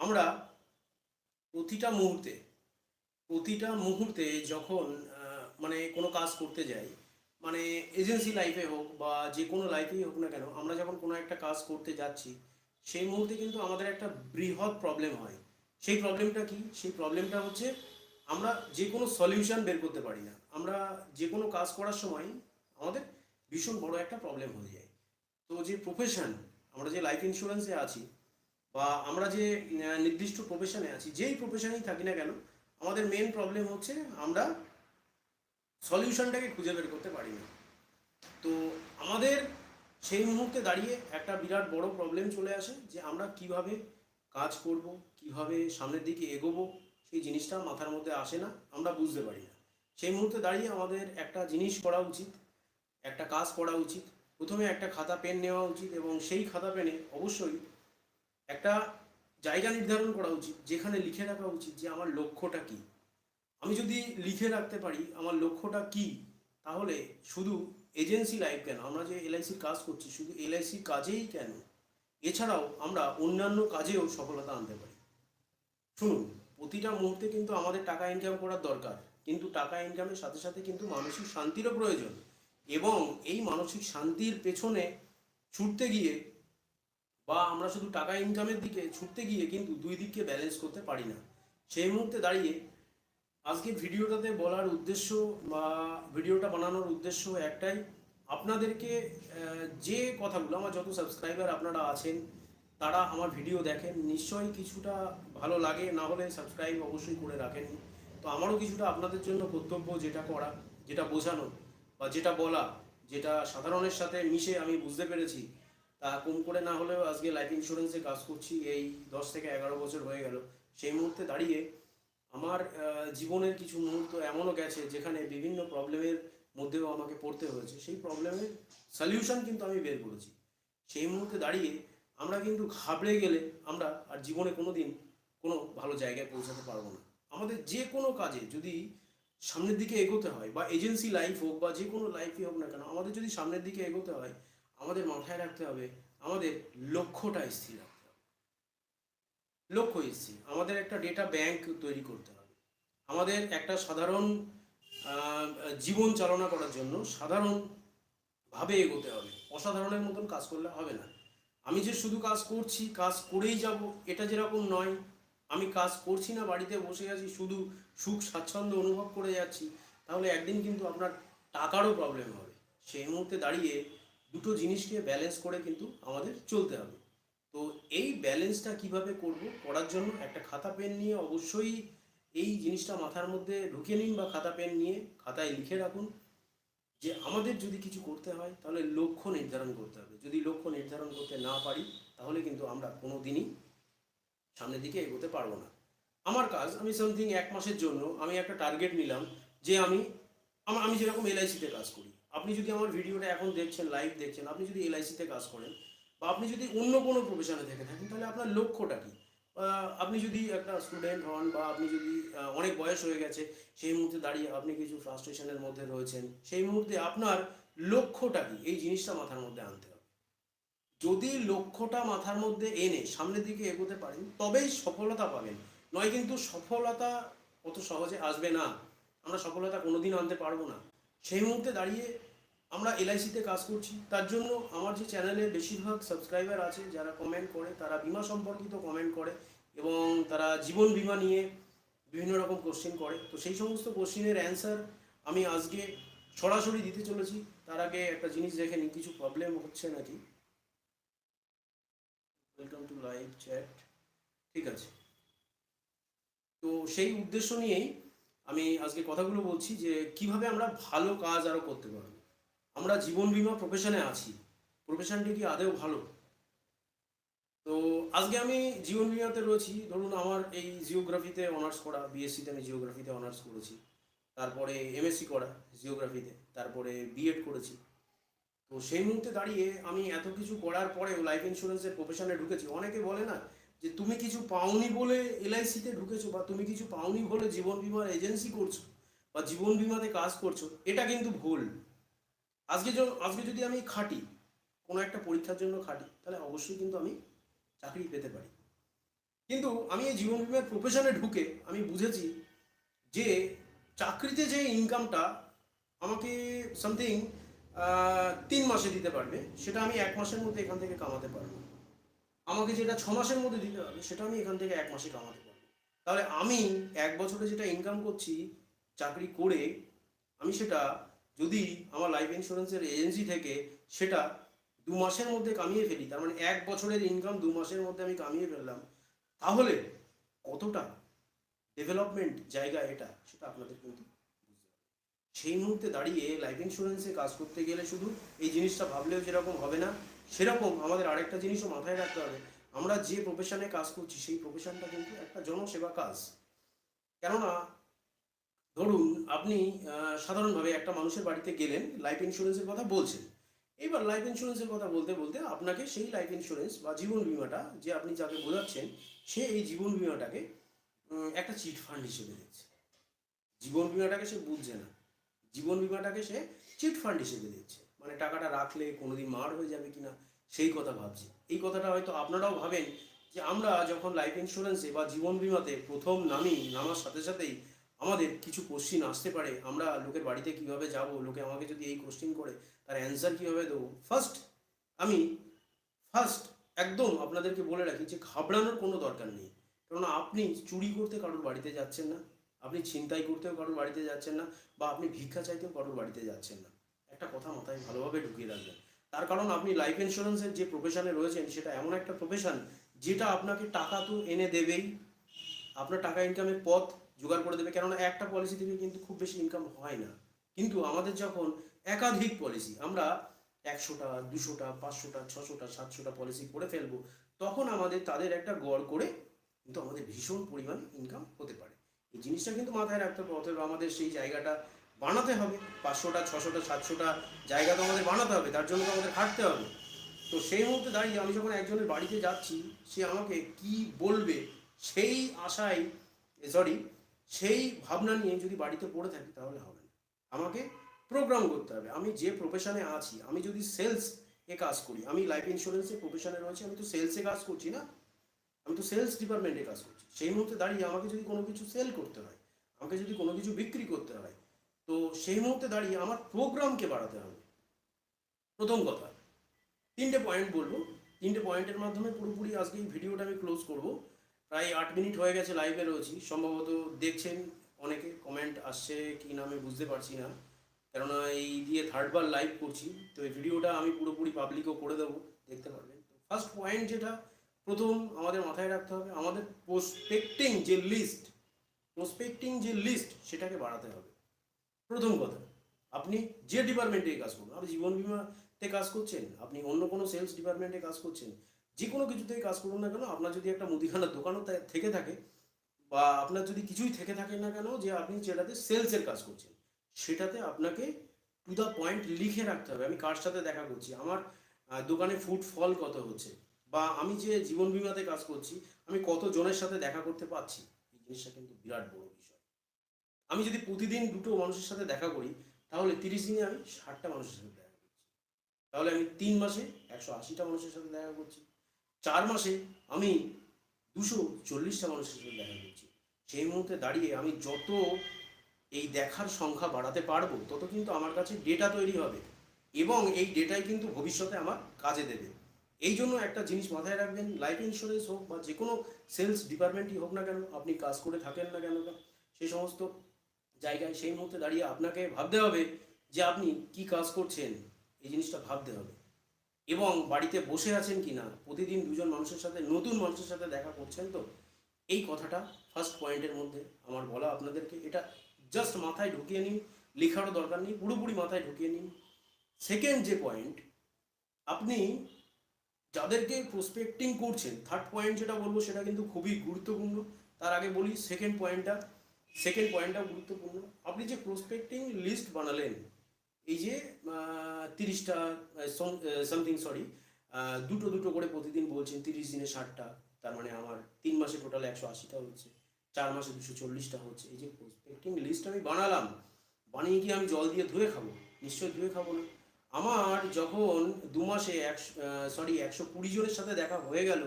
আমরা প্রতিটা মুহূর্তে প্রতিটা মুহূর্তে যখন মানে কোনো কাজ করতে যাই মানে এজেন্সি লাইফে হোক বা যে কোনো লাইফেই হোক না কেন, আমরা যখন কোনো একটা কাজ করতে যাচ্ছি, সেই মুহূর্তে কিন্তু আমাদের একটা বৃহৎ প্রবলেম হয়। সেই প্রবলেমটা কি? সেই প্রবলেমটা হচ্ছে আমরা যে কোনো সলিউশন বের করতে পারি না। আমরা যে কোনো কাজ করার সময় আমাদের ভীষণ বড় একটা প্রবলেম হয়ে যায়। তো যে প্রফেশন আমরা যে লাইফ ইন্স্যুরেন্সে আছি বা আমরা যে নির্দিষ্ট প্রফেশনে আছি, যেই প্রফেশনেই থাকি না কেন, আমাদের মেন প্রবলেম হচ্ছে আমরা সলিউশনটাকে খুঁজে বের করতে পারি না। তো আমাদের সেই মুহূর্তে দাঁড়িয়ে একটা বিরাট বড় প্রবলেম চলে আসে যে আমরা কীভাবে কাজ করব, কীভাবে সামনের দিকে এগোবো, সেই জিনিসটা মাথার মধ্যে আসে না, আমরা বুঝতে পারি না। সেই মুহূর্তে দাঁড়িয়ে আমাদের একটা জিনিস করা উচিত, একটা কাজ করা উচিত, প্রথমে একটা খাতা পেন নেওয়া উচিত এবং সেই খাতা পেনে অবশ্যই একটা জায়গা নির্ধারণ করা উচিত, যেখানে লিখে রাখা উচিত যে আমার লক্ষ্যটা কি। আমি যদি লিখে রাখতে পারি আমার লক্ষ্যটা কি, তাহলে শুধু এজেন্সি লাইফ কেন, আমরা যে এলআইসির কাজ করছি, শুধু এলআইসির কাজেই কেন? এছাড়াও আমরা অন্যান্য কাজেও সফলতা আনতে পারি। শুনুন, প্রতিটা মুহূর্তে কিন্তু আমাদের টাকা ইনকাম করার দরকার, কিন্তু টাকা ইনকামের সাথে সাথে কিন্তু মানসিক শান্তিরও প্রয়োজন এবং এই মানসিক শান্তির পেছনে ছুটতে গিয়ে বা আমরা শুধু টাকা ইনকামের দিকে ছুটতে গিয়ে কিন্তু দুই দিককে ব্যালেন্স করতে পারি না। সেই মুহূর্তে দাঁড়িয়ে আজকে ভিডিওটাতে বলার উদ্দেশ্য বা ভিডিওটা বানানোর উদ্দেশ্য একটাই, আপনাদেরকে যে কথাগুলো, আমার যত সাবস্ক্রাইবার আপনারা আছেন, তারা আমার ভিডিও দেখেন, নিশ্চয়ই কিছুটা ভালো লাগে, না হলে সাবস্ক্রাইব অবশ্যই করে রাখেন। তো আমারও কিছুটা আপনাদের জন্য কর্তব্য যেটা করা, যেটা বোঝানো বা যেটা বলা, যেটা সাধারণের সাথে মিশে আমি বুঝতে পেরেছি। তা কম করে না হলেও আজকে লাইফ ইন্স্যুরেন্সে কাজ করছি, এই দশ থেকে এগারো বছর হয়ে গেল। সেই মুহূর্তে দাঁড়িয়ে আমার জীবনের কিছু মুহূর্ত এমনও গেছে যেখানে বিভিন্ন প্রবলেমের মধ্যেও আমাকে পড়তে হয়েছে। সেই প্রবলেমের সলিউশন কিন্তু আমি বের করেছি। সেই মুহূর্তে দাঁড়িয়ে আমরা কিন্তু ঘাবড়ে গেলে আমরা আর জীবনে কোনো দিন কোনো ভালো জায়গায় পৌঁছাতে পারব না। আমাদের যে কোনো কাজে যদি সামনের দিকে এগোতে হয় বা এজেন্সি লাইফ হোক বা যে কোনো লাইফই হোক না কেন, আমাদের যদি সামনের দিকে এগোতে হয় আমাদের মাথায় রাখতে হবে, আমাদের লক্ষ্যটা স্থির রাখতে হবে। লক্ষ্য স্থির, আমাদের একটা ডেটা ব্যাংক তৈরি করতে হবে। আমাদের একটা সাধারণ জীবন চালনা করার জন্য সাধারণভাবে এগোতে হবে। অসাধারণের মতন কাজ করলে হবে না। আমি যে শুধু কাজ করছি, কাজ করেই যাব, এটা যেরকম নয়। আমি কাজ করছি না, বাড়িতে বসে আছি, শুধু সুখ স্বাচ্ছন্দ্য অনুভব করে যাচ্ছি, তাহলে একদিন কিন্তু আপনার টাকারও প্রবলেম হবে। সেই মুহূর্তে দাঁড়িয়ে দুটো জিনিসকে ব্যালেন্স করে কিন্তু আমাদের চলতে হবে। তো এই ব্যালেন্সটা কীভাবে করব, করার জন্য একটা খাতা পেন নিয়ে অবশ্যই এই জিনিসটা মাথার মধ্যে ঢুকে নিন বা খাতা পেন নিয়ে খাতায় লিখে রাখুন যে আমাদের যদি কিছু করতে হয়, তাহলে লক্ষ্য নির্ধারণ করতে হবে। যদি লক্ষ্য নির্ধারণ করতে না পারি, তাহলে কিন্তু আমরা কোনো দিনই সামনের দিকে এগোতে পারব না। আমার কাজ, আমি সামথিং এক মাসের জন্য আমি একটা টার্গেট নিলাম যে আমি আমি যেরকম এলআইসিতে কাজ করি আপনি যদি আমার ভিডিওটা এখন দেখছেন লাইভ দেখছেন, আপনি যদি এলআইসিতে কাজ করেন বা আপনি যদি অন্য কোনো প্রফেশনে থেকে থাকেন, তাহলে আপনার লক্ষ্যটা কী? আপনি যদি একটা স্টুডেন্ট হন বা আপনি যদি অনেক বয়স হয়ে গেছে, সেই মুহূর্তে দাঁড়িয়ে আপনি কিছু ফ্রাস্ট্রেশনের মধ্যে রয়েছেন, সেই মুহূর্তে আপনার লক্ষ্যটা কি? এই জিনিসটা মাথার মধ্যে আনতে হবে। যদি লক্ষ্যটা মাথার মধ্যে এনে সামনের দিকে এগোতে পারেন, তবেই সফলতা পাবেন। নয় কিন্তু সফলতা অত সহজে আসবে না। আমরা সফলতা কোনোদিন আনতে পারব না। সেই মুহূর্তে দাঁড়িয়ে আমরা এলআইসিতে কাজ করছি। তার জন্য আমার যে চ্যানেলে বেশিরভাগ সাবস্ক্রাইবার আছে, যারা কমেন্ট করে, তারা বিমা সম্পর্কিত কমেন্ট করে এবং তারা জীবন বিমা নিয়ে বিভিন্ন রকম কোশ্চেন করে। তো সেই সমস্ত কোশ্চেনের অ্যান্সার আমি আজকে সরাসরি দিতে চলেছি। তার আগে একটা জিনিস দেখে নিই, কিছু প্রবলেম হচ্ছে নাকি? ওয়েলকাম টু লাইভ চ্যাট ঠিক আছে। তো সেই উদ্দেশ্য নিয়েই আমি আজকে কথাগুলো বলছি যে কীভাবে আমরা ভালো কাজ আরও করতে পারব। আমরা জীবন বিমা প্রফেশনে আছি। প্রফেশনটি কি আদেও ভালো? তো আজকে আমি জীবন বিমাতে রয়েছি। ধরুন আমার এই জিওগ্রাফিতে অনার্স করা বিএসসিতে আমি জিওগ্রাফিতে অনার্স করেছি। তারপরে এমএসসি করা জিওগ্রাফিতে তারপরে বিএড করেছি। তো সেই মুহূর্তে দাঁড়িয়ে আমি এত কিছু করার পরেও লাইফ ইন্স্যুরেন্সের প্রফেশনে ঢুকেছি। অনেকে বলে না যে তুমি কিছু পাওনি বলে এলআইসিতে ঢুকেছো বা তুমি কিছু পাওনি বলে জীবন বিমার এজেন্সি করছ বা জীবন বিমাতে কাজ করছ, এটা কিন্তু ভুল। আজকে আজকে যদি আমি খাটি, কোনো একটা পরীক্ষার জন্য খাটি, তাহলে অবশ্যই কিন্তু আমি চাকরি পেতে পারি। কিন্তু আমি এই জীবন বিমার প্রফেশনে ঢুকে আমি বুঝেছি যে চাকরিতে যে ইনকামটা আমাকে সামথিং তিন মাসে দিতে পারবে, সেটা আমি এক মাসের মধ্যে এখান থেকে কামাতে পারব। আমাকে যেটা ছ মাসের মধ্যে দিতে হবে, সেটা আমি এখান থেকে এক মাসে কামাতে পারব। তাহলে আমি এক বছরে যেটা ইনকাম করছি, চাকরি করে আমি সেটা যদি আমার লাইফ ইন্স্যুরেন্সের এজেন্সি থেকে সেটা দু মাসের মধ্যে কামিয়ে ফেলি, তার মানে এক বছরের ইনকাম দু মাসের মধ্যে আমি কামিয়ে ফেললাম, তাহলে কতটা ডেভেলপমেন্ট জায়গা এটা, সেটা আপনাদের কিন্তু সেই মুহূর্তে দাঁড়িয়ে লাইফ ইন্স্যুরেন্সে কাজ করতে গেলে শুধু এই জিনিসটা ভাবলেও যেরকম হবে না সেরকম আমাদের আরেকটা জিনিসও মাথায় রাখতে হবে। আমরা যে প্রফেশনে কাজ করছি, সেই প্রফেশনটা কিন্তু একটা জনসেবা কাজ। কেননা, ধরুন আপনি সাধারণভাবে একটা মানুষের বাড়িতে গেলেন লাইফ ইন্স্যুরেন্সের কথা বলছেন। এবার লাইফ ইন্স্যুরেন্সের কথা বলতে বলতে আপনাকে সেই লাইফ ইন্স্যুরেন্স বা জীবন বিমাটা যে আপনি যাকে বোঝাচ্ছেন, সে এই জীবন বিমাটাকে একটা চিট ফান্ড হিসেবে দেখছে জীবন বিমাটাকে সে বুঝছে না। জীবন বিমাটাকে সে চিট ফান্ড হিসেবে দেখছে মানে টাকাটা রাখলে কোনোদিন মার হয়ে যাবে কিনা, সেই কথা ভাবছি। এই কথাটা হয়তো আপনারাও ভাবেন যে আমরা যখন লাইফ ইন্স্যুরেন্সে বা জীবন বিমাতে প্রথম নামি, নামার সাথে সাথেই আমাদের কিছু কোশ্চিন আসতে পারে, আমরা লোকের বাড়িতে কীভাবে যাব, লোকে আমাকে যদি এই কোশ্চিন করে, তার অ্যান্সার কীভাবে দেবো? ফার্স্ট আমি ফার্স্ট একদম আপনাদেরকে বলে রাখি যে ঘাবড়ানোর কোনো দরকার নেই। কেননা আপনি চুরি করতে কারোর বাড়িতে যাচ্ছেন না, আপনি ছিনতাই করতেও কারোর বাড়িতে যাচ্ছেন না, বা আপনি ভিক্ষা চাইতেও কারোর বাড়িতে যাচ্ছেন না। একটা কথা মাথায় ভালোভাবে ঢুকিয়ে রাখবেন। তার কারণ আপনি লাইফ ইন্স্যুরেন্সের যে প্রফেশনে রয়েছেন, সেটা এমন একটা প্রফেশন যেটা আপনাকে টাকা তো এনে দেবেই। আপনার টাকা ইনকামের পথ জোগাড় করে দেবে, কেননা একটা পলিসি থেকে কিন্তু খুব বেশি ইনকাম হয় না। কিন্তু আমাদের যখন একাধিক পলিসি আমরা একশোটা, দুশোটা, পাঁচশোটা, ছশোটা, সাতশোটা পলিসি করে ফেলব, তখন আমাদের তাদের একটা গড় করে কিন্তু আমাদের ভীষণ পরিমাণ ইনকাম হতে পারে। এই জিনিসটা কিন্তু মাথায় রাখতে হবে, অতএব আমাদের সেই জায়গাটা বানাতে হবে। পাঁচশোটা, ছশোটা, সাতশোটা জায়গা তো আমাদের বানাতে হবে, তার জন্য তো আমাদের হাঁটতে হবে। তো সেই মুহূর্তে দাঁড়িয়ে আমি যখন একজনের বাড়িতে যাচ্ছি, সে আমাকে কি বলবে সেই আশায় সরি সেই ভাবনা নিয়ে যদি বাড়িতে পড়ে থাকি তাহলে হবে না। আমাকে প্রোগ্রাম করতে হবে। আমি যে প্রফেশনে আছি, আমি যদি সেলস এ কাজ করি, আমি লাইফ ইন্স্যুরেন্সের প্রফেশনে রয়েছি, আমি তো সেলসে কাজ করছি না? আমি তো সেলস ডিপার্টমেন্টে কাজ করছি। সেই মুহূর্তে দাঁড়িয়ে আমাকে যদি কোনো কিছু সেল করতে হয়, আমাকে যদি কোনো কিছু বিক্রি করতে হয় তো সেই মুহূর্তে দাঁড়িয়ে আমার প্রোগ্রামকে বাড়াতে হবে। প্রথম কথা, তিনটে পয়েন্ট বলব। তিনটে পয়েন্টের মাধ্যমে পুরোপুরি আজকে এই ভিডিওটা আমি ক্লোজ করব। প্রায় আট মিনিট হয়ে গেছে লাইভে রয়েছি। সম্ভবত দেখছেন অনেকে কমেন্ট আসছে কি না আমি বুঝতে পারছি না। কেননা এই দিয়ে থার্ডবার লাইভ করছি। তো এই ভিডিওটা আমি পুরোপুরি পাবলিকও করে দেবো, দেখতে পারবেন। ফার্স্ট পয়েন্ট যেটা, প্রথম আমাদের মাথায় রাখতে হবে, আমাদের প্রসপেক্টিং যে লিস্ট প্রসপেক্টিং যে লিস্ট সেটাকে বাড়াতে হবে। প্রথম কথা, আপনি যে ডিপার্টমেন্টে কাজ করুন, আপনি জীবন বিমাতে কাজ করছেন, আপনি অন্য কোনো সেলস ডিপার্টমেন্টে কাজ করছেন, যে কোনো কিছুতেই কাজ করুন না কেন, আপনার যদি একটা মুদিখানার দোকানও থেকে থাকে, বা আপনার যদি কিছুই থেকে থাকে না কেন, যে আপনি যেটাতে সেলসের কাজ করছেন, সেটাতে আপনাকে টু দ্য পয়েন্ট লিখে রাখতে হবে। আমি কার সাথে দেখা করছি? আমার দোকানে ফুড ফল কত হচ্ছে? বা আমি যে জীবন বিমাতে কাজ করছি, আমি কত জনের সাথে দেখা করতে পারছি? এই জিনিসটা কিন্তু বিরাট বড় আমি যদি প্রতিদিন দুটো মানুষের সাথে দেখা করি, তাহলে তিরিশ দিনে আমি ষাটটা মানুষের সাথে দেখা করছি। তাহলে আমি তিন মাসে একশো আশিটা মানুষের সাথে দেখা করছি। চার মাসে আমি দুশো চল্লিশটা মানুষের সাথে দেখা করছি। সেই মুহূর্তে দাঁড়িয়ে আমি যত এই দেখার সংখ্যা বাড়াতে পারব, তত কিন্তু আমার কাছে ডেটা তৈরি হবে এবং এই ডেটাই কিন্তু ভবিষ্যতে আমার কাজে দেবে। এই জন্য একটা জিনিস মাথায় রাখবেন লাইফ ইন্স্যুরেন্স হোক বা যে কোনো সেলস ডিপার্টমেন্টই হোক না কেন, আপনি কাজ করে থাকেন না কেন সেই সমস্ত জায়গায় সেই মুহূর্তে দাঁড়িয়ে আপনাকে ভাবতে হবে যে আপনি কি কাজ করছেন, এই জিনিসটা ভাবতে হবে। এবং বাড়িতে বসে আছেন কি না প্রতিদিন দুজন মানুষের সাথে, নতুন মানুষের সাথে দেখা করছেন তো, এই কথাটা ফার্স্ট পয়েন্টের মধ্যে আমার বলা আপনাদেরকে। এটা জাস্ট মাথায় ঢুকিয়ে নিন, লেখারও দরকার নেই, পুরোপুরি মাথায় ঢুকিয়ে নিন। সেকেন্ড যে পয়েন্ট আপনি যাদেরকে প্রসপেক্টিং করছেন থার্ড পয়েন্ট যেটা বলব সেটা কিন্তু খুবই গুরুত্বপূর্ণ। তার আগে বলি সেকেন্ড পয়েন্টটা সেকেন্ড পয়েন্টটা গুরুত্বপূর্ণ। আপনি যে প্রসপেক্টিং লিস্ট বানালেন, এই যে তিরিশটা সামথিং সরি দুটো দুটো করে প্রতিদিন বলছেন তিরিশ দিনে ষাটটা, তার মানে আমার তিন মাসে টোটাল একশো আশিটা হচ্ছে, চার মাসে দুশো চল্লিশটা হচ্ছে। এই যে প্রসপেক্টিং লিস্ট আমি বানালাম, বানিয়ে কি আমি জল দিয়ে ধুয়ে খাব, নিশ্চয়ই ধুয়ে খাব না। আমার যখন দু মাসে একশো সরি একশো কুড়ি জনের সাথে দেখা হয়ে গেল,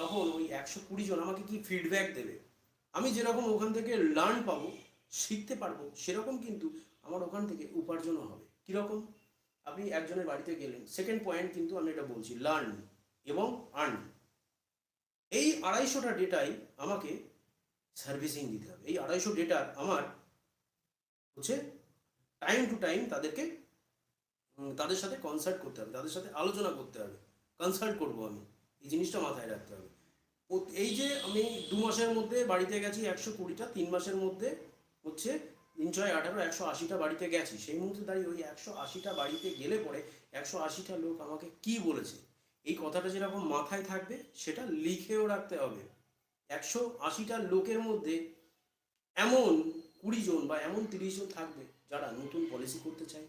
তখন ওই একশো কুড়ি জন আমাকে কি ফিডব্যাক দেবে? আমি যেরকম ওখান থেকে লার্ন পাবো, শিখতে পারব, সেরকম কিন্তু আমার ওখান থেকে উপার্জনও হবে। কীরকম? আপনি একজনের বাড়িতে গেলেন সেকেন্ড পয়েন্ট কিন্তু আমি এটা বলছি লার্ন এবং আর্ন এই আড়াইশোটা ডেটাই আমাকে সার্ভিসিং দিতে হবে। এই আড়াইশো ডেটার আমার হচ্ছে টাইম টু টাইম তাদেরকে তাদের সাথে কনসাল্ট করতে হবে, তাদের সাথে আলোচনা করতে হবে। কনসাল্ট করব আমি। এই জিনিসটা মাথায় রাখতে হবে। এই যে আমি দু মাসের মধ্যে বাড়িতে গেছি একশো কুড়িটা, তিন মাসের মধ্যে হচ্ছে তিন ছয় আঠারো, একশো আশিটা বাড়িতে গেছি। সেই মুহূর্তে দাঁড়িয়ে ওই একশো আশিটা বাড়িতে গেলে পরে একশো আশিটা লোক আমাকে কি বলেছে? এই কথাটা যেরকম মাথায় থাকবে, সেটা লিখেও রাখতে হবে। একশো আশিটা লোকের মধ্যে এমন কুড়ি জন বা এমন তিরিশ জন থাকবে যারা নতুন পলিসি করতে চায়।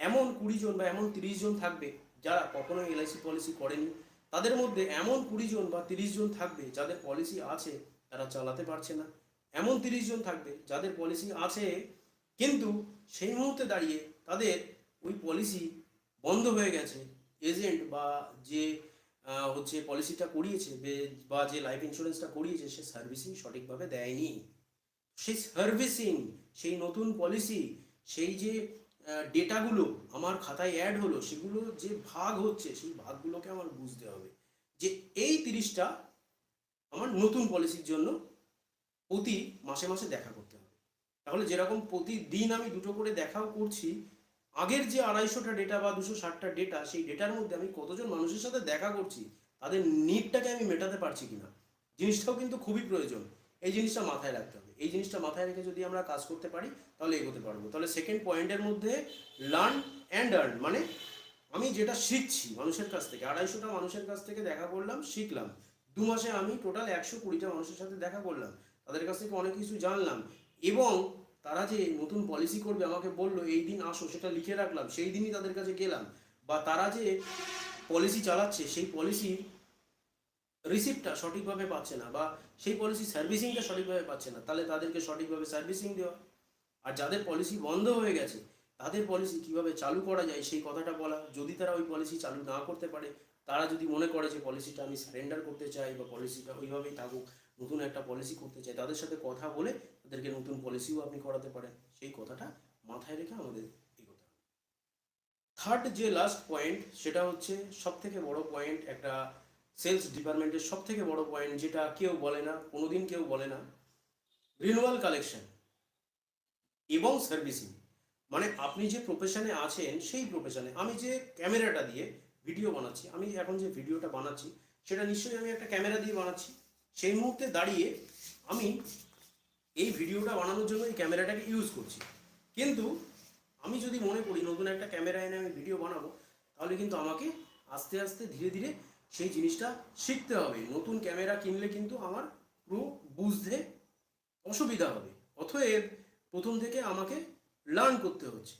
এমন কুড়ি জন বা এমন তিরিশ জন থাকবে যারা কখনো এলআইসি পলিসি করেনি। তাদের মধ্যে এমন কুড়ি জন বা তিরিশ জন থাকবে যাদের পলিসি আছে, তারা চালাতে পারছে না। এমন তিরিশ জন থাকবে যাদের পলিসি আছে, কিন্তু সেই মুহূর্তে দাঁড়িয়ে তাদের ওই পলিসি বন্ধ হয়ে গেছে। এজেন্ট বা যে হচ্ছে পলিসিটা করিয়েছে, বা যে লাইফ ইন্স্যুরেন্সটা করিয়েছে, সে সার্ভিসিং সঠিকভাবে দেয়নি। সেই সার্ভিসিং সেই নতুন পলিসি সেই যে ডেটাগুলো আমার খাতায় অ্যাড হলো, সেগুলো যে ভাগ হচ্ছে, সেই ভাগগুলোকে আমার বুঝতে হবে। যে এই তিরিশটা আমার নতুন পলিসির জন্য প্রতি মাসে মাসে দেখা করতে হবে। তাহলে যেরকম প্রতিদিন আমি দুটো করে দেখাও করছি, আগের যে আড়াইশোটা ডেটা বা দুশো ষাটটা ডেটা সেই ডেটার মধ্যে আমি কতজন মানুষের সাথে দেখা করছি, তাদের নিডটাকে আমি মেটাতে পারছি কিনা, জিনিসটাও কিন্তু খুবই প্রয়োজন। এই জিনিসটা মাথায় রাখতে হবে। এই জিনিসটা মাথায় রেখে যদি আমরা কাজ করতে পারি, তাহলে এগোতে পারব। তাহলে সেকেন্ড পয়েন্টের মধ্যে লার্ন অ্যান্ড আর্ন মানে আমি যেটা শিখছি মানুষের কাছ থেকে, আড়াইশোটা মানুষের কাছ থেকে দেখা করলাম, শিখলাম। দু মাসে আমি টোটাল একশো কুড়িটা মানুষের সাথে দেখা করলাম, তাদের কাছ থেকে অনেক কিছু জানলাম এবং তারা যে নতুন পলিসি করবে আমাকে বলল, এই দিন আসো, সেটা লিখে রাখলাম, সেই দিনই তাদের কাছে গেলাম। বা তারা যে পলিসি চালাচ্ছে, সেই পলিসির রিসিপ্টটা সঠিকভাবে পাচ্ছে না বা সেই পলিসি সার্ভিসিংটা সঠিকভাবে পাচ্ছে না। তাহলে তাদেরকে সঠিকভাবে সার্ভিসিং দেওয়া। আর যাদের পলিসি বন্ধ হয়ে গেছে, তাদের পলিসি কীভাবে চালু করা যায় সেই কথাটা বলা। যদি তারা ওই পলিসি চালু না করতে পারে, তারা যদি মনে করে যে পলিসিটা আমি সারেন্ডার করতে চাই বা পলিসিটা ওইভাবেই থাকুক, নতুন একটা পলিসি করতে চাই, তাদের সাথে কথা বলে তাদেরকে নতুন পলিসিও আপনি করাতে পারেন। সেই কথাটা মাথায় রেখে আমাদের এগোতে হবে। থার্ড যে লাস্ট পয়েন্ট সেটা হচ্ছে সব থেকে বড় পয়েন্ট একটা সেলস ডিপার্টমেন্টের সব থেকে বড় পয়েন্ট যেটা কেউ বলে না, কোনোদিন কেউ বলে না রিনুয়াল কালেকশন এবং সার্ভিসিং মানে আপনি যে প্রফেশনে আছেন, সেই প্রফেশনে আমি যে ক্যামেরাটা দিয়ে ভিডিও বানাচ্ছি, আমি এখন যে ভিডিওটা বানাচ্ছি, সেটা নিশ্চয়ই আমি একটা ক্যামেরা দিয়ে বানাচ্ছি। সেই মুহূর্তে দাঁড়িয়ে আমি এই ভিডিওটা বানানোর জন্য এই ক্যামেরাটাকে ইউজ করছি। কিন্তু আমি যদি মনে করি নতুন একটা ক্যামেরা এনে আমি ভিডিও বানাবো, তাহলে কিন্তু আমাকে আস্তে আস্তে ধীরে ধীরে সেই জিনিসটা শিখতে হবে। নতুন ক্যামেরা কিনলে কিন্তু আমার পুরো বুঝতে অসুবিধা হবে। অতএব প্রথম থেকে আমাকে লার্ন করতে হচ্ছে।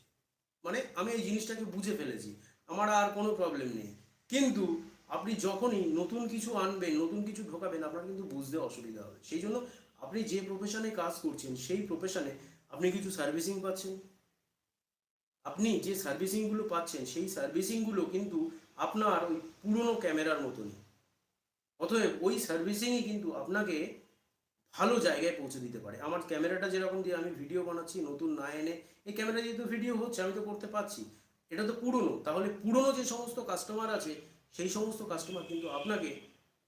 মানে আমি এই জিনিসটাকে বুঝে ফেলেছি। আমার আর কোনো প্রবলেম নেই। কিন্তু আপনি যখনই নতুন কিছু আনবেন, নতুন কিছু ঢোকাবেন, আপনার কিন্তু বুঝতে অসুবিধা হবে। সেই জন্য আপনি যে প্রফেশনে কাজ করছেন, সেই প্রফেশনে আপনি কিছু সার্ভিসিং পাচ্ছেন। আপনি যে সার্ভিসিংগুলো পাচ্ছেন, সেই সার্ভিসিংগুলো কিন্তু আপনার ওই পুরনো ক্যামেরার মতনই। অতএব ওই সার্ভিসিংই কিন্তু আপনাকে ভালো জায়গায় পৌঁছে দিতে পারে। আমার ক্যামেরাটা যেরকম দিয়ে আমি ভিডিও বানাচ্ছি, নতুন না এনে, এই ক্যামেরা যেহেতু ভিডিও হচ্ছে, আমি তো করতে পারছি। এটা তো পুরনো। তাহলে পুরনো যে সমস্ত কাস্টমার আছে, সেই সমস্ত কাস্টমার কিন্তু আপনাকে,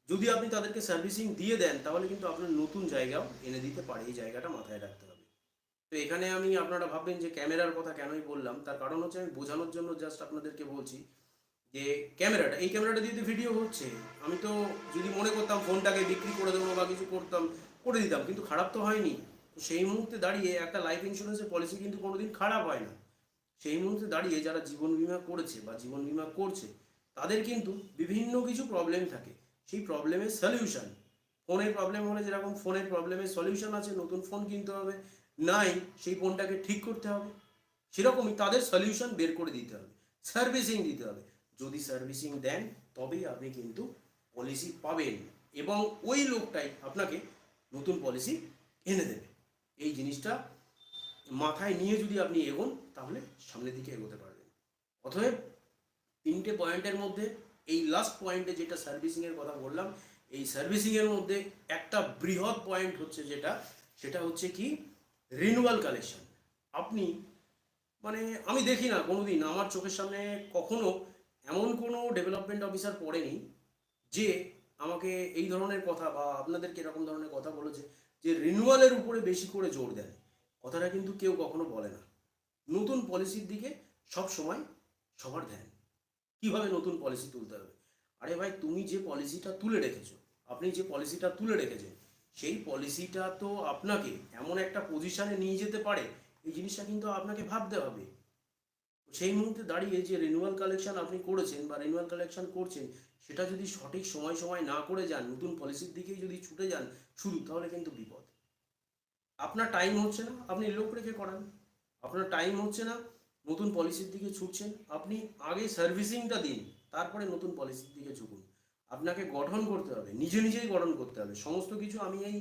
যদি আপনি তাদেরকে সার্ভিসিং দিয়ে দেন, তাহলে কিন্তু আপনার নতুন জায়গাও এনে দিতে পারে। এই জায়গাটা মাথায় রাখতে হবে। তো এখানে আমি আপনারা ভাববেন যে ক্যামেরার কথা কেনই বললাম? তার কারণ হচ্ছে আমি বোঝানোর জন্য জাস্ট আপনাদেরকে বলছি যে ক্যামেরাটা, এই ক্যামেরাটা দিয়ে ভিডিও হচ্ছে। আমি তো যদি মনে করতাম ফোনটাকে বিক্রি করে দেবো বা কিছু করতাম, করে দিতাম, কিন্তু খারাপ তো হয়নি। তো সেই মুহূর্তে দাঁড়িয়ে একটা লাইফ ইন্স্যুরেন্সের পলিসি কিন্তু কোনোদিন খারাপ হয় না। সেই মুহূর্তে দাঁড়িয়ে যারা জীবন বিমা করেছে বা জীবন বিমা করছে, তাদের কিন্তু বিভিন্ন কিছু প্রবলেম থাকে। সেই প্রবলেমের সলিউশন ফোনের প্রবলেম হলে যেরকম ফোনের প্রবলেমের সলিউশন আছে, নতুন ফোন কিনতে হবে, নাই, সেই ফোনটাকে ঠিক করতে হবে। সেরকমই তাদের সলিউশন বের করে দিতে হবে সার্ভিসিং দিতে হবে। যদি সার্ভিসিং দেন, তবেই আপনি কিন্তু পলিসি পাবেন। এবং ওই লোকটাই আপনাকে নতুন পলিসি এনে দেবে। এই জিনিসটা মাথায় নিয়ে যদি আপনি এগোন, তাহলে সামনের দিকে এগোতে পারবেন। অতএব তিনটে পয়েন্টের মধ্যে, এই লাস্ট পয়েন্টে যেটা সার্ভিসিংয়ের কথা বললাম, এই সার্ভিসিংয়ের মধ্যে একটা বৃহৎ পয়েন্ট হচ্ছে যেটা, সেটা হচ্ছে কি? রিনুয়াল কালেকশন আপনি মানে আমি দেখি না কোনোদিন, আমার চোখের সামনে কখনো এমন কোনো ডেভেলপমেন্ট অফিসার পড়েনি যে আমাকে এই ধরনের কথা বা আপনাদেরকে এরকম ধরনের কথা বলেছে যে রিনুয়ালের উপরে বেশি করে জোর দেন কথাটা কিন্তু কেউ কখনো বলে না। নতুন পলিসির দিকে সব সময় সবার ধ্যান। কীভাবে নতুন পলিসি তুলতে হবে? আরে ভাই, তুমি যে পলিসিটা তুলে রেখেছো, আপনি যে পলিসিটা তুলে রেখেছেন, সেই পলিসিটা তো আপনাকে এমন একটা পজিশানে নিয়ে যেতে পারে, এই জিনিসটা কিন্তু আপনাকে ভাবতে হবে। সেই মুহূর্তে দাঁড়িয়ে যে রিনুয়াল কালেকশন আপনি করেছেন বা রিনুয়াল কালেকশন করছেন, সেটা যদি সঠিক সময় সময় না করে যান, নতুন পলিসির দিকেই যদি ছুটে যান, শুধু তাহলে কিন্তু বিপদ। আপনার টাইম হচ্ছে না, আপনি লোক রেখে করান। আপনার টাইম হচ্ছে না, নতুন পলিসির দিকে ছুটছেন, আপনি আগে সার্ভিসিংটা দিন, তারপরে নতুন পলিসির দিকে ঝুঁকুন আপনাকে গঠন করতে হবে, নিজে নিজেই গঠন করতে হবে। সমস্ত কিছু আমি এই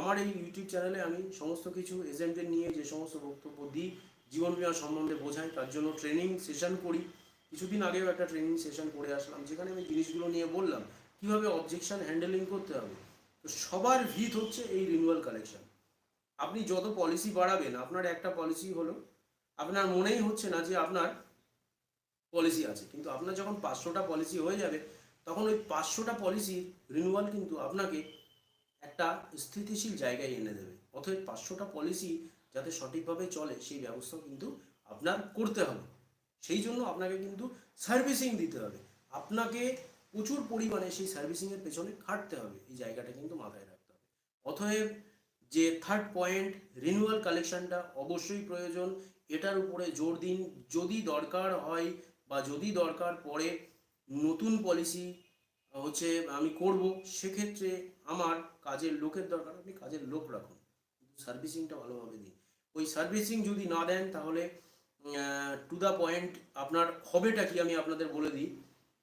আমার এই ইউটিউব চ্যানেলে আমি সমস্ত কিছু এজেন্টদের নিয়ে যে সমস্ত বক্তব্য দিই জীবন বিমা সম্বন্ধে বোঝাই, তার জন্য ট্রেনিং সেশন করি। কিছুদিন আগেও একটা ট্রেনিং সেশন করে আসলাম, যেখানে আমি জিনিসগুলো নিয়ে বললাম, কীভাবে অবজেকশন হ্যান্ডেলিং করতে হবে। তো সবার ভিত হচ্ছে এই রিনিউয়াল কালেকশন আপনি যত পলিসি বাড়াবেন, আপনার একটা পলিসি হলো, আপনার মনেই হচ্ছে না যে আপনার পলিসি আছে। কিন্তু আপনার যখন পাঁচশোটা পলিসি হয়ে যাবে, তখন ওই পাঁচশোটা পলিসি রিনিউয়াল কিন্তু আপনাকে একটা স্থিতিশীল জায়গায় এনে দেবে। অতএব পাঁচশোটা পলিসি যাতে সঠিকভাবে চলে, সেই ব্যবস্থা কিন্তু আপনার করতে হবে। সেই জন্য আপনাকে কিন্তু সার্ভিসিং দিতে হবে। আপনাকে প্রচুর পরিমাণে সেই সার্ভিসিংয়ের পেছনে খাটতে হবে। এই জায়গাটা কিন্তু মাথায় রাখতে হবে। অতএব যে থার্ড পয়েন্ট রিনিউয়াল কালেকশনটা অবশ্যই প্রয়োজন। এটার উপরে জোর দিন। যদি দরকার হয় বা যদি দরকার পড়ে নতুন পলিসি হচ্ছে আমি করব, সেক্ষেত্রে আমার কাজের লোকের দরকার। আপনি কাজের লোক রাখুন। সার্ভিসিংটা ভালোভাবে দিন। ওই সার্ভিসিং যদি না দেন তাহলে টু দ্য পয়েন্ট আপনার হবেটা কি আমি আপনাদের বলে দিই।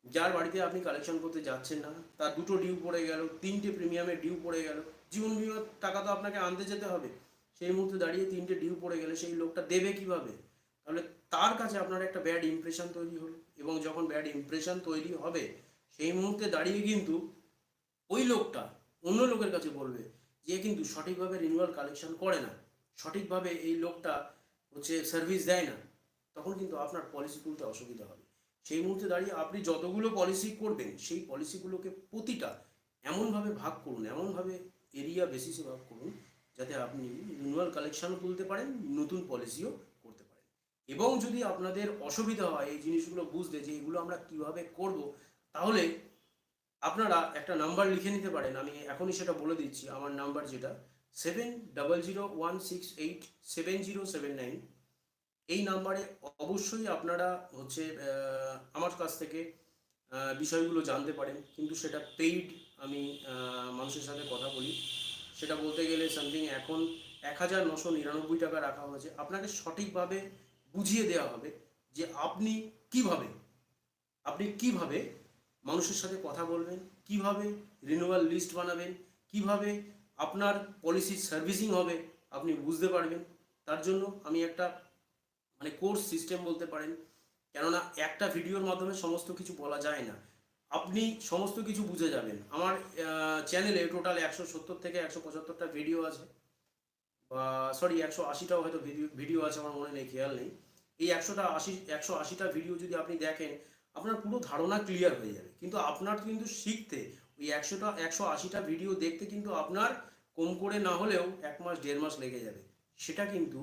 যার বাড়িতে আপনি কালেকশন করতে যাচ্ছেন না, তার দুটো ডিউ পড়ে গেল, তিনটে প্রিমিয়ামের ডিউ পড়ে গেল। জীবন বিমার টাকা তো আপনাকে আনতে যেতে হবে। সেই মুহূর্তে দাঁড়িয়ে তিনটে ডিউ পড়ে গেলে সেই লোকটা দেবে কীভাবে? তাহলে তার কাছে আপনার একটা ব্যাড ইমপ্রেশন তৈরি হলো এবং যখন ব্যাড ইমপ্রেশন তৈরি হবে, সেই মুহূর্তে দাঁড়িয়ে কিন্তু ওই লোকটা অন্য লোকের কাছে বলবে যে, কিন্তু সঠিকভাবে রিনিউয়াল কালেকশন করে না। সঠিকভাবে এই লোকটা হচ্ছে সার্ভিস দেয় না, তখন কিন্তু আপনার পলিসি তুলতে অসুবিধা হবে। সেই মুহূর্তে দাঁড়িয়ে আপনি যতগুলো পলিসি করবেন, সেই পলিসিগুলোকে প্রতিটা এমনভাবে ভাগ করুন, এমনভাবে এরিয়া বেসিসে ভাগ করুন, যাতে আপনি রিনিউয়াল কালেকশনও তুলতে পারেন, নতুন পলিসিও করতে পারেন। এবং যদি আপনাদের অসুবিধা হয়, এই জিনিসগুলো বুঝতে যে এগুলো আমরা কীভাবে করব, তাহলে আপনারা একটা নাম্বার লিখে নিতে পারেন। আমি এখনই সেটা বলে দিচ্ছি, আমার নাম্বার যেটা seven zero one six eight seven zero seven nine এই নাম্বারে অবশ্যই আপনারা হচ্ছে আমার কাছ থেকে বিষয়গুলো জানতে পারেন। কিন্তু সেটা পেইড আমি মানুষের সাথে কথা বলি। সেটা বলতে গেলে সামথিং এখন এক হাজার নশো নিরানব্বই টাকা রাখা হয়েছে। আপনাকে সঠিকভাবে বুঝিয়ে দেওয়া হবে যে আপনি কীভাবে আপনি কীভাবে মানুষের সাথে কথা বলবেন, কীভাবে রিনিউয়াল লিস্ট বানাবেন, কীভাবে আপনার পলিসির সার্ভিসিং হবে, আপনি বুঝতে পারবেন। তার জন্য আমি একটা মানে কোর্স সিস্টেম বলতে পারেন। কেননা একটা ভিডিওর মাধ্যমে সমস্ত কিছু বলা যায় না। আপনি সমস্ত কিছু বুঝে যাবেন। আমার চ্যানেলে টোটাল একশো সত্তর থেকে একশো পঁচাত্তরটা ভিডিও আছে। বা সরি একশো আশিটাও হয়তো ভিডিও ভিডিও আছে, আমার মনে নেই, খেয়াল নেই। এই একশোটা আশি, একশো আশিটা ভিডিও যদি আপনি দেখেন, আপনার পুরো ধারণা ক্লিয়ার হয়ে যাবে। কিন্তু আপনার কিন্তু শিখতে, ওই একশোটা, একশো আশিটা ভিডিও দেখতে কিন্তু আপনার কম করে না হলেও এক মাস, দেড় মাস লেগে যাবে। সেটা কিন্তু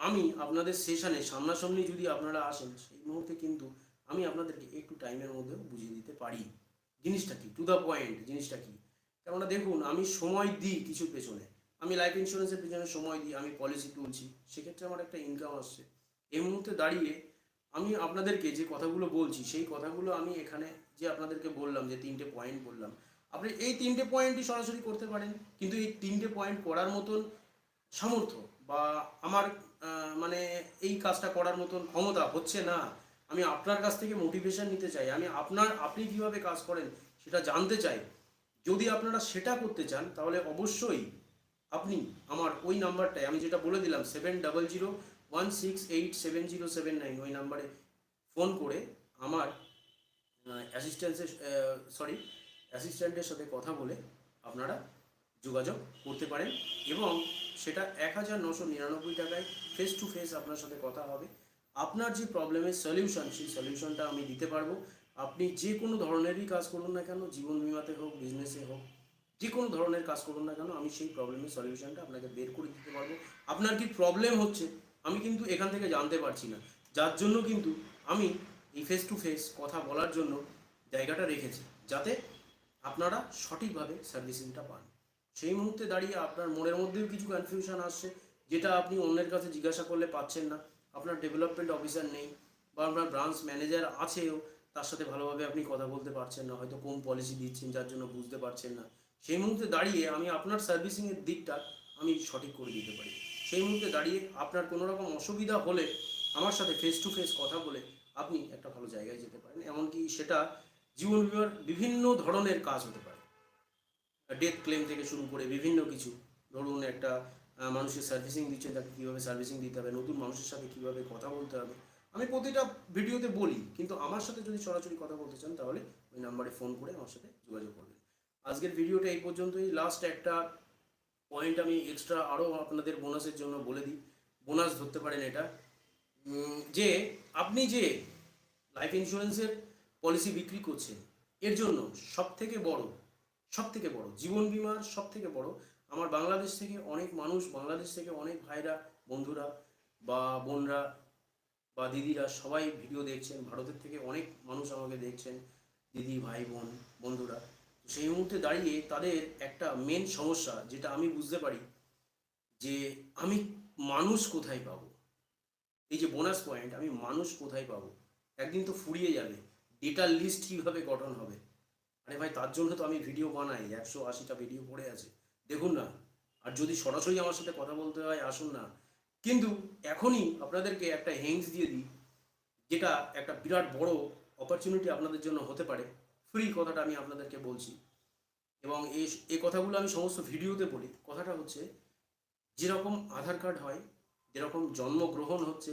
আমি আপনাদের সেশানে সামনাসামনি যদি আপনারা আসেন, সেই মুহূর্তে কিন্তু আমি আপনাদেরকে একটু টাইমের মধ্যেও বুঝিয়ে দিতে পারি। জিনিসটা কি? টু দ্য পয়েন্ট জিনিসটা কি? কেননা দেখুন, আমি সময় দিই কিছু পেছনে। আমি লাইফ ইন্স্যুরেন্সের পেছনে সময় দিই, আমি পলিসি তুলছি, সেক্ষেত্রে আমার একটা ইনকাম আসছে। এই মুহূর্তে দাঁড়িয়ে আমি আপনাদেরকে যে কথাগুলো বলছি, সেই কথাগুলো আমি এখানে যে আপনাদেরকে বললাম, যে তিনটে পয়েন্ট বললাম আপনি এই তিনটে পয়েন্টই সরাসরি করতে পারেন, কিন্তু এই তিনটে পয়েন্ট করার মতন সামর্থ্য বা আমার মানে এই কাজটা করার মতন ক্ষমতা হচ্ছে না, আমি আপনার কাছ থেকে মোটিভেশন নিতে চাই, আমি আপনার, আপনি কীভাবে কাজ করেন সেটা জানতে চাই। যদি আপনারা সেটা করতে চান, তাহলে অবশ্যই আপনি আমার ওই নাম্বারটায়, আমি যেটা বলে দিলাম seven double zero one six eight seven zero seven nine ওই নাম্বারে ফোন করে আমার অ্যাসিস্ট্যান্সের সরি অ্যাসিস্ট্যান্টের সাথে কথা বলে আপনারা যোগাযোগ করতে পারেন এবং সেটা এক হাজার নশো নিরানব্বই টাকায় ফেস টু ফেস আপনার সাথে কথা হবে। আপনার যে প্রবলেমের সলিউশন সেই সলিউশনটা আমি দিতে পারব। আপনি যে কোনো ধরনেরই কাজ করুন না কেন, জীবন বিমাতে হোক বিজনেসে হোক, যে কোনো ধরনের কাজ করুন না কেন, আমি সেই প্রবলেমের সলিউশনটা আপনাকে বের করে দিতে পারব। আপনার কি প্রবলেম হচ্ছে, আমি কিন্তু এখান থেকে জানতে পারছি না। যার জন্য কিন্তু আমি এই ফেস টু ফেস কথা বলার জন্য জায়গাটা রেখেছি, যাতে আপনারা সঠিকভাবে সার্ভিসিংটা পান। সেই মুহূর্তে দাঁড়িয়ে আপনার মনের মধ্যেও কিছু কনফিউশন আসছে, যেটা আপনি অন্যের কাছে জিজ্ঞাসা করলে পাচ্ছেন না। আপনার ডেভেলপমেন্ট অফিসার নেই বা আপনার ব্রাঞ্চ ম্যানেজার আছেও, তার সাথে ভালোভাবে আপনি কথা বলতে পারছেন না, হয়তো কোন পলিসি দিচ্ছেন যার জন্য বুঝতে পারছেন না। সেই মুহূর্তে দাঁড়িয়ে আমি আপনার সার্ভিসিংয়ের দিকটা আমি সঠিক করে দিতে পারি। সেই মুহূর্তে দাঁড়িয়ে আপনার কোনো রকম অসুবিধা হলে আমার সাথে ফেস টু ফেস কথা বলে আপনি একটা ভালো জায়গায় যেতে পারেন। এমনকি সেটা জীবন বিমার বিভিন্ন ধরনের কাজ হতে পারে। ডেথ ক্লেম থেকে শুরু করে বিভিন্ন কিছু। ধরুন একটা মানুষের সার্ভিসিং দিচ্ছেন তাকে কীভাবে সার্ভিসিং দিতে হবে, নতুন মানুষের সাথে কীভাবে কথা বলতে হবে। আমি প্রতিটা ভিডিওতে বলি, কিন্তু আমার সাথে যদি সরাসরি কথা বলতে চান, তাহলে ওই নাম্বারে ফোন করে আমার সাথে যোগাযোগ করবেন। আজকের ভিডিওটা এই পর্যন্তই। লাস্ট একটা পয়েন্ট আমি এক্সট্রা আরও আপনাদের বোনাসের জন্য বলে দিই। বোনাস ধরতে পারেন এটা। যে, আপনি যে লাইফ ইন্স্যুরেন্সের পলিসি বিক্রি করছে, এর জন্য সব থেকে বড় সব থেকে বড়, জীবন বিমার সব থেকে বড়, আমার বাংলাদেশ থেকে অনেক মানুষ, বাংলাদেশ থেকে অনেক ভাইরা, বন্ধুরা বা বোনরা বা দিদিরা সবাই ভিডিও দেখছেন, ভারতের থেকে অনেক মানুষ আমাকে দেখছেন, দিদি, ভাই, বোন, বন্ধুরা। সেই মুহূর্তে দাঁড়িয়ে তাদের একটা মেন সমস্যা, যেটা আমি বুঝতে পারি, যে আমি মানুষ কোথায় পাবো? এই যে বোনাস পয়েন্ট আমি মানুষ কোথায় পাবো? একদিন তো ফুরিয়ে যাবে। ডেটার লিস্ট কীভাবে গঠন হবে? আরে ভাই, তার জন্য তো আমি ভিডিও বানাই, একশো আশিটা ভিডিও পড়ে আছে। দেখুন না, আর যদি সরাসরি আমার সাথে কথা বলতে হয়, আসুন না। কিন্তু এখনই আপনাদেরকে একটা হেংস দিয়ে দিই, যেটা একটা বিরাট বড় অপরচুনিটি আপনাদের জন্য হতে পারে। ফ্রি কথাটা আমি আপনাদেরকে বলছি। এবং এই এই কথাগুলো আমি সমস্ত ভিডিওতে বলি কথাটা হচ্ছে, যেরকম আধার কার্ড হয়, যেরকম জন্মগ্রহণ হচ্ছে,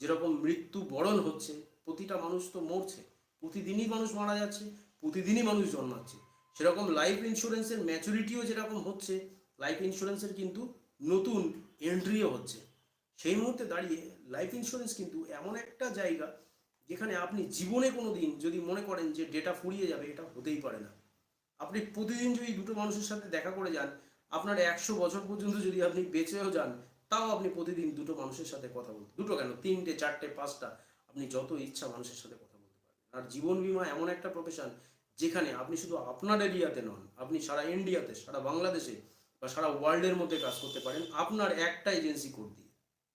যেরকম মৃত্যু বরণ হচ্ছে, প্রতিটা মানুষ তো মরছে। প্রতিদিনই মানুষ মারা যাচ্ছে, প্রতিদিনই মানুষ জন্মাচ্ছে। সেরকম লাইফ ইন্স্যুরেন্সের ম্যাচুরিটিও যেরকম হচ্ছে লাইফ ইন্স্যুরেন্সের কিন্তু নতুন এন্ট্রিও হচ্ছে। সেই মুহূর্তে দাঁড়িয়ে লাইফ ইন্স্যুরেন্স কিন্তু এমন একটা জায়গা যেখানে আপনি জীবনে কোনো দিন যদি মনে করেন যে ডেটা ফুরিয়ে যাবে, এটা হতেই পারে না। আপনি প্রতিদিন যদি দুটো মানুষের সাথে দেখা করে যান, আপনার একশো বছর পর্যন্ত যদি আপনি বেঁচেও যান, তাও আপনি প্রতিদিন দুটো মানুষের সাথে কথা বলতে দুটো কেন? তিনটে, চারটে, পাঁচটা, আপনি যত ইচ্ছা মানুষের সাথে কথা আর জীবন বিমা এমন একটা প্রফেশন যেখানে আপনি শুধু আপনার এরিয়াতে নন, আপনি সারা ইন্ডিয়াতে সারা বাংলাদেশে বা সারা ওয়ার্ল্ডের মধ্যে কাজ করতে পারেন, আপনার একটা এজেন্সি কোড দিয়ে।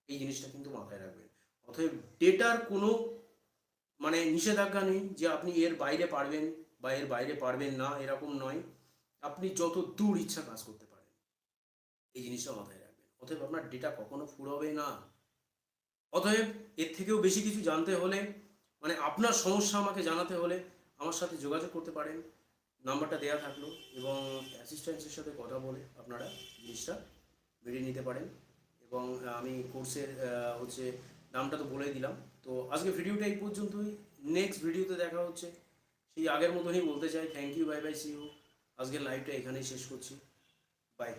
এই জিনিসটা কিন্তু মাথায় রাখবেন। অতএব ডেটার কোনো মানে নিষেধাজ্ঞা নেই যে আপনি এর বাইরে পারবেন বা এর বাইরে পারবেন না, এরকম নয়। আপনি যত দূর ইচ্ছা কাজ করতে পারেন। এই জিনিসটা মাথায় রাখবেন। অতএব আপনার ডেটা কখনো ফুরবে না। অতএব এর থেকেও বেশি কিছু জানতে হলে মানে আপনার সমস্যা আমাকে জানাতে হলে আমার সাথে যোগাযোগ করতে পারেন। নাম্বারটা দেওয়া থাকল এবং অ্যাসিস্ট্যান্সের সাথে কথা বলে আপনারা জিনিসটা বেরিয়ে নিতে পারেন। এবং আমি কোর্সের হচ্ছে নামটা তো বলে দিলাম। তো আজকে ভিডিওটা এই পর্যন্তই। নেক্সট ভিডিওতে দেখা হচ্ছে। সেই আগের মতনই বলতে চাই। Thank you bye bye see you আজকের লাইভটা এখানেই শেষ করছি। বাই